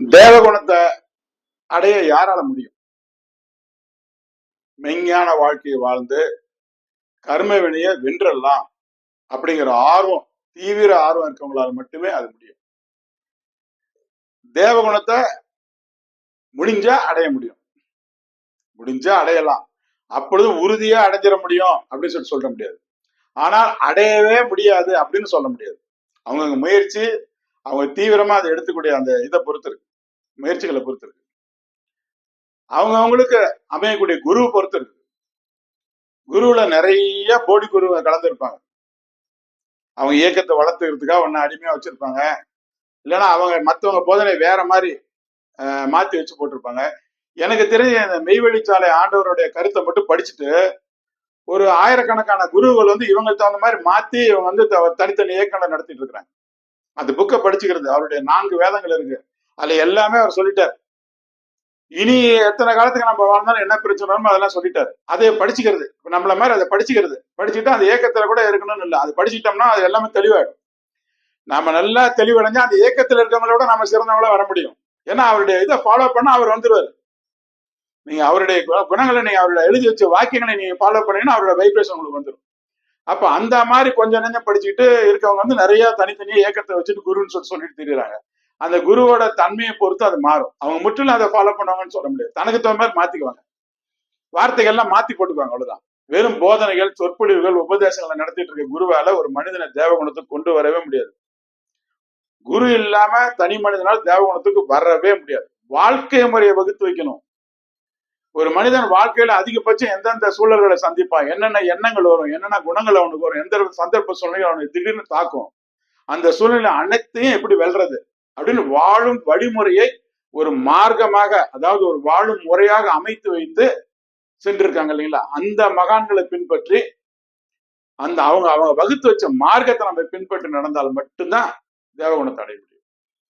தேவகுணத்தை அடைய யாரால முடியும்? மெஞ்ஞான வாழ்க்கையை வாழ்ந்து கர்ம வினையை வென்றலாம் அப்படிங்கிற ஆர்வம் தீவிர ஆர்வம் இருக்கவங்களால மட்டுமே அது முடியும். தேவகுணத்தை முடிஞ்சா அடைய முடியும். முடிஞ்சா அடையலாம். அப்பொழுது உறுதியா அடைஞ்சிட முடியும் அப்படின்னு சொல்லி சொல்ல முடியாது. ஆனால் அடையவே முடியாது அப்படின்னு சொல்ல முடியாது. அவங்க முயற்சி அவங்க தீவிரமா அதை எடுத்துக்கூடிய அந்த இதை பொறுத்து இருக்கு. முயற்சிகளை பொறுத்து இருக்கு அவங்க அவங்களுக்கு அமையக்கூடிய குரு பொறுத்து இருக்கு குருவுல நிறைய போடி குரு கலந்துருப்பாங்க. அவங்க இயக்கத்தை வளர்த்துக்கிறதுக்காக ஒன்னு அடிமையா வச்சிருப்பாங்க. இல்லைன்னா அவங்க மற்றவங்க போதனை வேற மாதிரி அஹ், மாத்தி வச்சு போட்டிருப்பாங்க. எனக்கு தெரிஞ்ச இந்த மெய்வெளிச்சாலை ஆண்டவருடைய கருத்தை மட்டும் படிச்சுட்டு ஒரு ஆயிரக்கணக்கான குருவுகள் வந்து இவங்களுக்கு தகுந்த மாதிரி மாத்தி இவங்க வந்து த- தனித்தனி இயக்கங்களை நடத்திட்டு இருக்கிறாங்க. அந்த புக்கை படிச்சுக்கிறது. அவருடைய நான்கு வேதங்கள் இருக்கு. அதுல எல்லாமே அவர் சொல்லிட்டார். இனி எத்தனை காலத்துக்கு நம்ம வாழ்ந்தாலும் என்ன பிரச்சனைமோ அதெல்லாம் சொல்லிட்டாரு. அதை படிச்சுக்கிறது. நம்மள மாதிரி அதை படிச்சுக்கிறது. படிச்சுட்டா அந்த ஏக்கத்துல கூட இருக்கணும்னு இல்லை. அது படிச்சுட்டோம்னா அது எல்லாமே தெளிவாயிடும். நாம நல்லா தெளிவடைஞ்சா அந்த ஏக்கத்துல இருக்கவங்களோட நம்ம சிறந்தவங்களா வர முடியும். ஏன்னா அவருடைய இதை ஃபாலோ பண்ணா அவர் வந்துருவாரு. நீங்க அவருடைய குணங்களை நீங்க அவருடைய எழுதி வச்ச வாக்கியங்களை நீங்க ஃபாலோ பண்ணீங்கன்னா அவரோட வைப்ரேஷன் உங்களுக்கு வந்துடும் அப்ப அந்த மாதிரி கொஞ்சம் நெஞ்சம் படிச்சுக்கிட்டு இருக்கவங்க வந்து நிறைய தனித்தனியா ஏக்கத்தை வச்சுட்டு குருன்னு சொல்லி சொல்லிட்டு தெரியுறாங்க. அந்த குருவோட தன்மையை பொறுத்து அது மாறும். அவங்க முற்றிலும் அதை ஃபாலோ பண்ணுவாங்கன்னு சொல்ல முடியாது. தனக்கு தகுந்த மாதிரி மாத்திக்குவாங்க. வார்த்தைகள்லாம் மாத்தி போட்டுக்குவாங்க அவ்வளவுதான். வெறும் போதனைகள் சொற்பொழிவுகள் உபதேசங்களை நடத்திட்டு இருக்க குருவால ஒரு மனிதனை தேவகுணத்துக்கு கொண்டு வரவே முடியாது. குரு இல்லாம தனி மனிதனால் தேவகுணத்துக்கு வரவே முடியாது. வாழ்க்கை முறையை வகுத்து வைக்கணும். ஒரு மனிதன் வாழ்க்கையில அதிகபட்சம் எந்தெந்த சூழல்களை சந்திப்பான் என்னென்ன எண்ணங்கள் வரும் என்னென்ன குணங்கள் அவனுக்கு வரும் எந்த சந்தர்ப்ப சூழ்நிலை அவனுக்கு திடீர்னு தாக்கும் அந்த சூழ்நிலை அனைத்தையும் எப்படி வெல்றது? அப்படின்னு வாழும் வழிமுறையை ஒரு மார்க்கமாக அதாவது ஒரு வாழும் முறையாக அமைத்து வைத்து சென்றிருக்காங்க இல்லைங்களா? அந்த மகான்களை பின்பற்றி அந்த அவங்க அவங்க வகுத்து வச்ச மார்க்கத்தை நம்ம பின்பற்றி நடந்தால் மட்டும்தான் தேவகுணத்தை அடைய